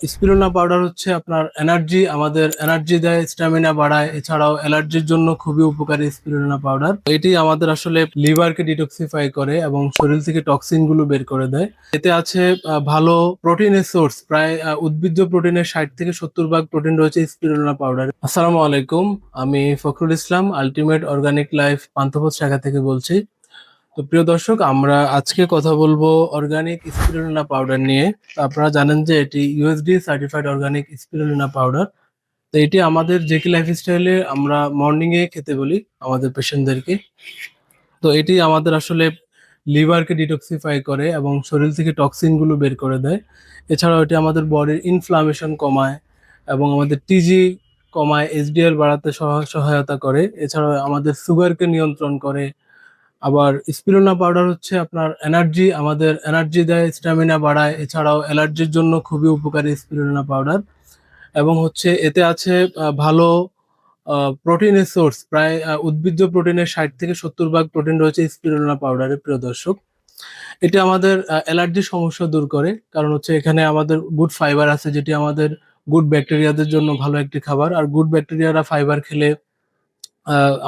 Spirulina powder হচ্ছে আপনার energy আমাদের এনার্জি দেয় স্ট্যামিনা বাড়ায়। এছাড়াও অ্যালার্জির জন্য খুবই উপকারী স্পিরুলিনা পাউডার এটি আমাদের আসলে লিভারকে ডিটক্সিফাই করে এবং শরীর থেকে টক্সিনগুলো বের করে দেয়। এতে আছে ভালো প্রোটিনের সোর্স প্রায় উদ্ভিজ্জ প্রোটিনের ষাট থেকে সত্তর ভাগ প্রোটিন রয়েছে স্পিরুলিনা পাউডার আসসালামু আলাইকুম, আমি Fakhrul Islam ultimate organic life Panthapath শাখা থেকে বলছি। তো প্রিয় দর্শক, আমরা আজকে কথা বলব অর্গানিক স্পিরুলিনা পাউডার নিয়ে। আপনারা জানেন যে এটি USD certified organic spirulina powder তো এটি আমাদের জেকি লাইফস্টাইলে আমরা মর্নিং এ খেতে বলি আমাদের পেশেন্টদেরকে তো এটি আমাদের আসলে লিভারকে ডিটক্সিফাই করে এবং শরীর থেকে টক্সিনগুলো বের করে দেয়। এছাড়াও এটি আমাদের বডির ইনফ্লামেশন কমায় এবং আমাদের টিজি কমায় এইচডিএল বাড়াতে সহ- সহায়তা করে। এছাড়াও আমাদের সুগারকে নিয়ন্ত্রণ করে। আবার স্পিরুলিনা পাউডার হচ্ছে আপনার এনার্জি আমাদের এনার্জি দেয় স্ট্যামিনা বাড়ায়। এছাড়াও অ্যালার্জির জন্য খুবই উপকারী স্পিরোনা পাউডার এবং হচ্ছে এতে আছে ভালো প্রোটিনের সোর্স প্রায় উদ্ভিজ্জ প্রোটিনের ষাট থেকে সত্তর ভাগ প্রোটিন রয়েছে স্পিরুলিনা পাউডারে প্রিয় দর্শক। এটি আমাদের অ্যালার্জির সমস্যা দূর করে। কারণ হচ্ছে এখানে আমাদের গুড ফাইবার আছে, যেটি আমাদের গুড ব্যাকটেরিয়াদের জন্য ভালো একটি খাবার। আর গুড ব্যাকটেরিয়ারা ফাইবার খেলে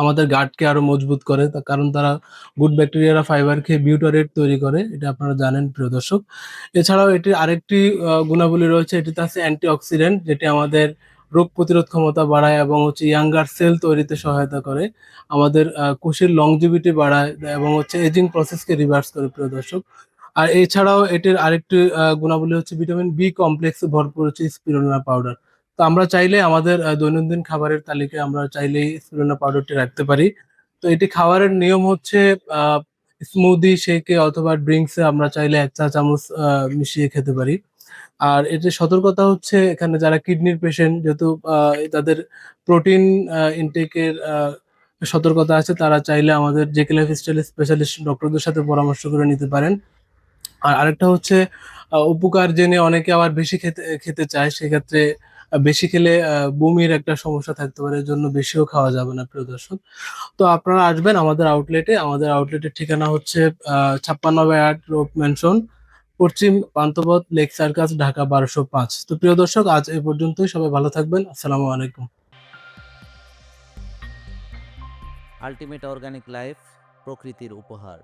আমাদের গার্ডকে আরও মজবুত করে। কারণ তারা গুড ব্যাকটেরিয়ারা ফাইবার খেয়ে বিউটারেট তৈরি করে, এটা আপনারা জানেন, প্রিয় দর্শক। এছাড়াও এটির আরেকটি গুণাবলী রয়েছে, এটিতে আছে অ্যান্টিঅক্সিডেন্ট যেটি আমাদের রোগ প্রতিরোধ ক্ষমতা বাড়ায় এবং হচ্ছে ইয়াঙ্গার সেল তৈরিতে সহায়তা করে। আমাদের কোষের লংজিভিটি বাড়ায় এবং হচ্ছে এজিং প্রসেসকে রিভার্স করে, প্রিয় দর্শক। আর এছাড়াও এটির আরেকটি গুণাবলী হচ্ছে ভিটামিন বি কমপ্লেক্স ভরপুর হচ্ছে স্পিরুলিনা পাউডার তো আমরা চাইলে আমাদের দৈনন্দিন খাবারের তালিকায় আমরা চাইলেই স্পিরুলিনা পাউডারটি রাখতে পারি। তো এটি খাবারের নিয়ম হচ্ছে স্মুদি শেকে অথবা ড্রিঙ্কসে আমরা চাইলে এক চা চামচ মিশিয়ে খেতে পারি। আর এতে সতর্কতা হচ্ছে এখানে যারা কিডনির পেশেন্ট যেহেতু তাদের প্রোটিন ইনটেকের সতর্কতা আছে, তারা চাইলে আমাদের জেকে লাইফ স্টাইল স্পেশালিস্ট ডক্টরদের সাথে পরামর্শ করে নিতে পারেন। আর আরেকটা হচ্ছে উপকার জেনে অনেকে আবার বেশি খেতে খেতে চায়, সেক্ষেত্রে বেশি খেলে বমির একটা সমস্যা থাকতে পারে, এর জন্য বেশিও খাওয়া যাবে না, প্রিয় দর্শক। তো আপনারা আসবেন আমাদের আউটলেটে আমাদের আউটলেটের ঠিকানা হচ্ছে ছাপ্পান্ন বাই আট রোড ম্যানশন পশ্চিম পান্থপথ, লেক সার্কাস, ঢাকা বারোশো পাঁচ। তো প্রিয় দর্শক, আজ এই পর্যন্তই। সবাই ভালো থাকবেন। আসসালামু আলাইকুম। আলটিমেট অর্গানিক লাইফ প্রকৃতির উপহার।